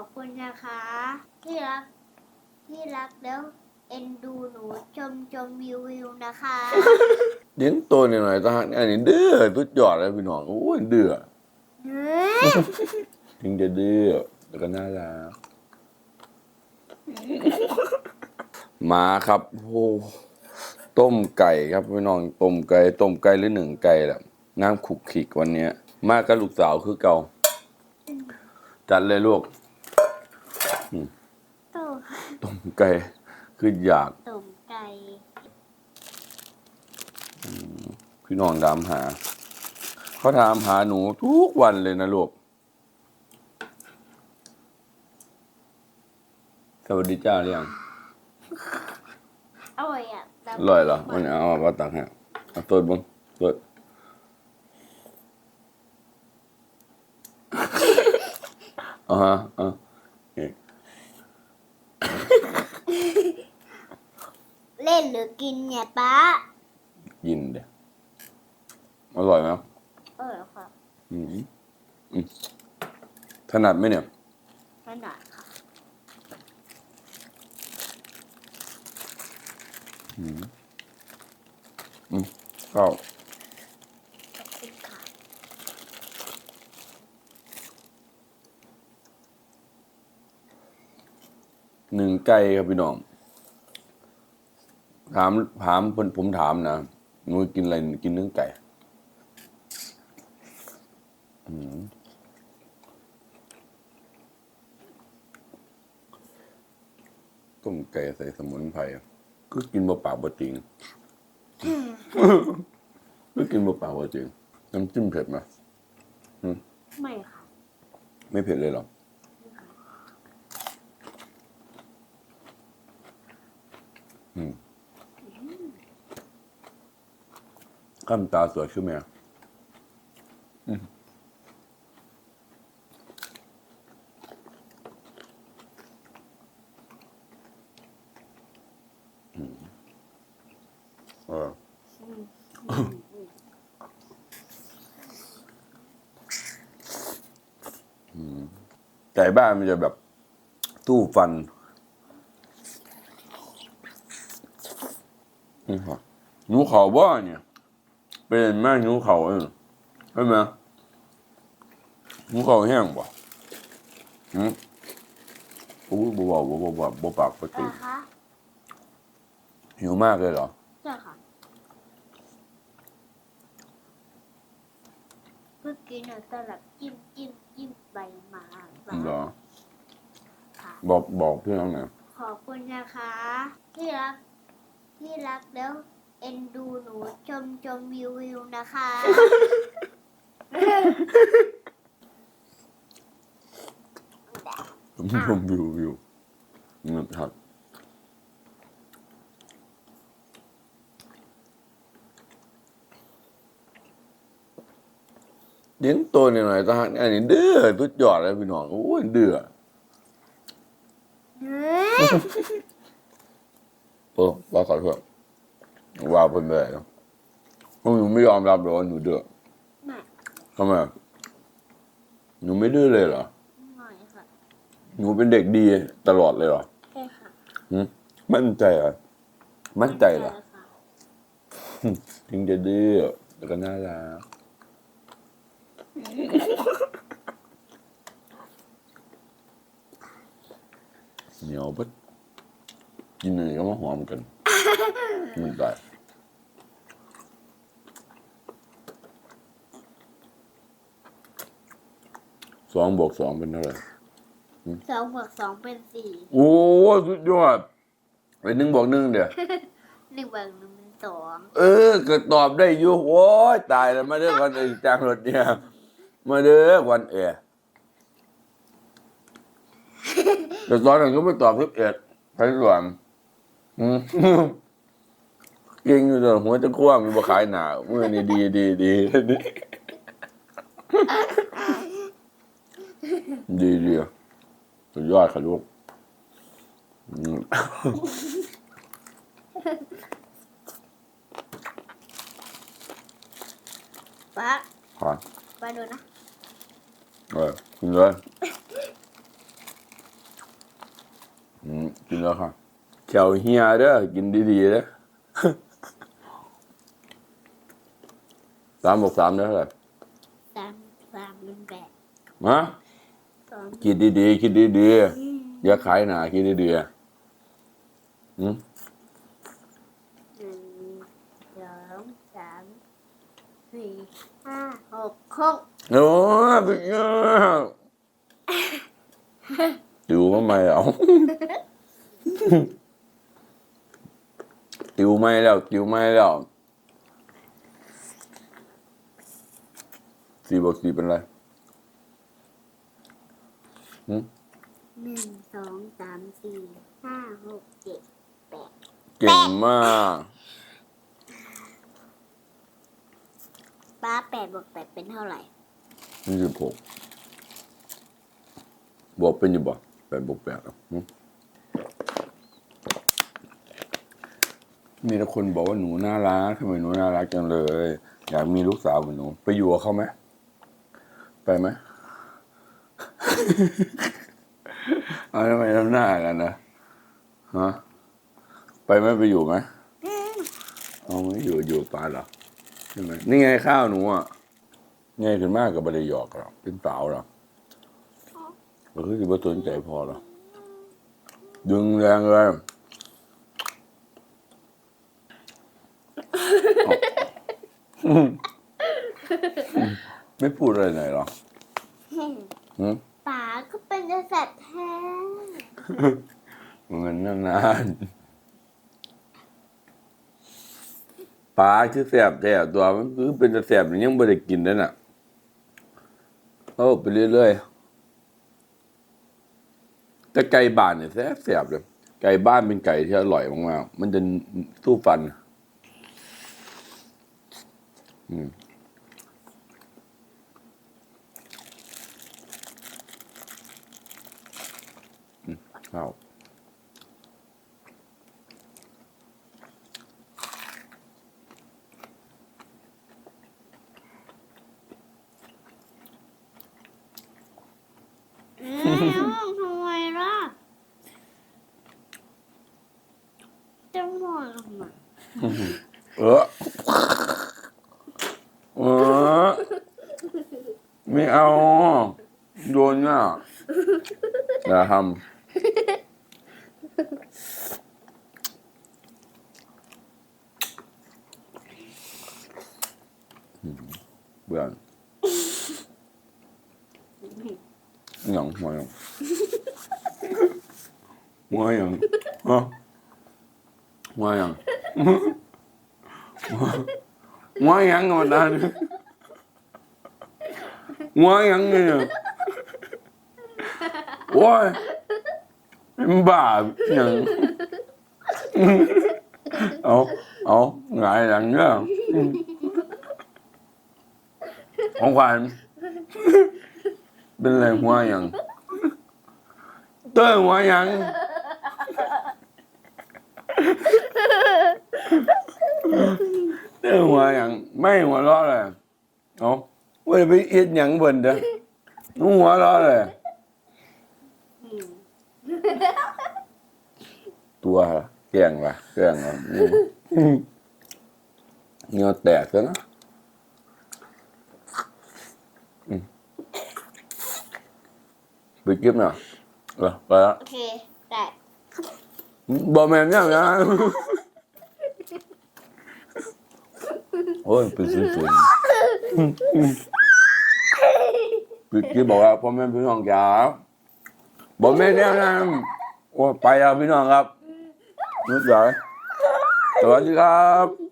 อบคุณนะคะ ที่รักที่รักแล้ว เอ็นดูหนูชมชมวิววิวนะคะ เลี้ยงตัวหน่อยๆทหารอันนี้เดื้อทุดยอดเลยพี่น้องโอ้ยเดื้อเฮ้ยถึงจะดื้อแล้วก็น่ารักมาครับโอ้ต้มไก่ครับพี่น้องต้มไก่ต้มไก่หรือหนึ่งไก่แหละน้ำขุกขิกวันเนี้ย มากับลูกสาวคือเก่า จัดเลยลูก โตต้มไก่ คืออยากตุ่มไก่พี่น้องถามหา เขาถามหาหนูทุกวันเลยนะลูก สวัสดีจ้าเรียงอร่อยอะแต่อร่อยเหรอมันเอามาตักให้เอาตัวบ้างตัวอ่าฮะอ่า เล่นหรือกินเนี่ยป้ายินเดียอร่อยไหมเออค่ะอืมอืมถนัดไหมเนี่ย ขนาดค่ะ อืมอืมข้าว ติดค่ะ หนึ่งไก่ครับพี่น้อง ถามถามผมผมถามนะหนูกินอะไรกินเนื้อไก่อืมต้มไก่ใส่สมุนไพรก็กินบ่ปากบ่จริงก็กินบ่ปากบ่จริงน้ำจิ้มเผ็ดไหมไม่ค่ะ ไม่เผ็ดเลยเหรอ อืม ข้ามตาสวยขึ้นไหมอะอืมอืมเออไก่บ้านมันจะแบบ ตู้ฟัน นี่ค่ะหนูเขาบ้าเนี่ย เป็นแม่หนูเขาเออใช่ไหมหนูเขาแห้งบ่หืมอู้บ่บ่บ่บ่บ่บ่ปากปกตินะคะหิวมากเลยเหรอใช่ค่ะเมื่อกี้หนูสลับจิ้มจิ้มจิ้มใบมาบ้างเหรอค่ะบอกบอกเพื่อนหน่อยขอบคุณนะคะ ที่รัก ที่รักแล้ว เอ็นดูหนูชมชมวิววิวนะคะ ผมชมวิววิวเงินครับเลี้ยงตัวหน่อยๆทหารอันนี้เดื้อทุดยอดเลยพี่น้องโอ้ยเดื้อเฮ้ย เออว่าขอโทษว่าเพิ่นไปแล้วหนูไม่ยอมรับเลยว่าหนูเดื้อไม่ทำไมหนูไม่ดื้อเลยเหรอไม่ค่ะหนูเป็นเด็กดีตลอดเลยเหรอใช่ค่ะหืมมั่นใจเหรอมั่นใจเหรอค่ะถึงจะดื้อแล้วก็น่ารักเหนียวปึ๊ด กินอะไรก็มาหอมกันมันได้สองบวกสองเป็นเท่าไหร่สองบวกสองเป็นสี่โอ้สุดยอดเป็นหนึ่งบวกหนึ่งเดี๋ยวหนึ่งบวกหนึ่งเป็นสองเออเกิดตอบได้อยู่โอ้ยตายแล้วมาเด้อวันเอกจางรถเนี่ยมาเด้อวันเอกแต่ตอนนั้นก็ไม่ตอบทุกเอ็ดใครหลวงอืม เก่งอยู่แต่หัวจะคว้างมีบ่ขายหนาเมื่อนี้ดีดีดีดีดีสุดยอดค่ะลูกอืมป้าค่ะป้าดูนะเออกินเลยกินแล้วค่ะ แขวเฮียเด้อกินดีๆเด้อสามบวกสามได้เท่าไหร่สามสามเป็นแปดมาสองคิดดีๆคิดดีๆอย่าขายหนาคิดดีๆอืมหนึ่งสองสามสี่ห้าหกหกโอ้ยเป็นไงติวมาใหม่เอา ติวไม่แล้ว ติวไม่แล้วสี่บวกสี่เป็นไรหนึ่งสองสามสี่ห้าหกเจ็ดแปดเก่งมากป้าแปดบวกแปดเป็นเท่าไหร่ยี่สิบหกบวกเป็นอยี่บ่แปดบวกแปดอะ มีแต่คนบอกว่าหนูน่ารักทำไมหนูน่ารักจังเลย อยากมีลูกสาวเหมือนหนู ไปอยู่กับเขาไหมไปไหม เอาทำไมทำหน้ากันนะฮะไปไหมไปอยู่ไหมเอาไม่อยู่อยู่ปลาเหรอใช่ไหมนี่ไงข้าวหนูอะไงขึ้นมากกับบริยอกหรอเป็นสาวหรอก็คือที่ว่าสนใจพอหรอดึงแรงเลย ไม่พูดอะไรหน่อยเหรอหืมป๋าก็เป็นกษัตริย์แท้มันนานๆปลาคือแสบแท้ตัวมันคือเป็นแต่แสบยังไม่ได้กินนั่นน่ะเอาไปเรื่อยๆแต่ไก่บ้านเนี่ยแสบแสบเลยไก่บ้านเป็นไก่ที่อร่อยมากๆมันจะสู้ฟัน อืมอืมข้าว อืมทำไมล่ะจะหมดทำไม เออเออไม่เอาโดนน่ะ อย่าทำอืมเบื่อหยังหั วหยังหัวหยังฮะหัวหยังหัวหยังมาวเนี่ยโอ้ยเป็นบ้าหยังเอาเอาหงายหลังเนาะของขวัญเป็นไรหัวยังเต้ยหัวยังเออหัวยังไม่หัวเราะเลยเอาว่าไปเอ็ดยังเบิ่นเด้อหนูหัวเราะเลย อืม ตัวแกล้งว่ะแกล้งว่ะอืมเหงาแตกแล้วนะอืมไปเก็บหน่อยเออไปละโอเคได้บอกแม่นยังนะโอ้ยเป็นสุดๆพี่กี้บอกว่าพ่อแม่พี่น้องจ๋าบอกแม่เนี่ยนะโอ้ไปแล้วพี่น้องครับ นุชใหญ่สวัสดีครับ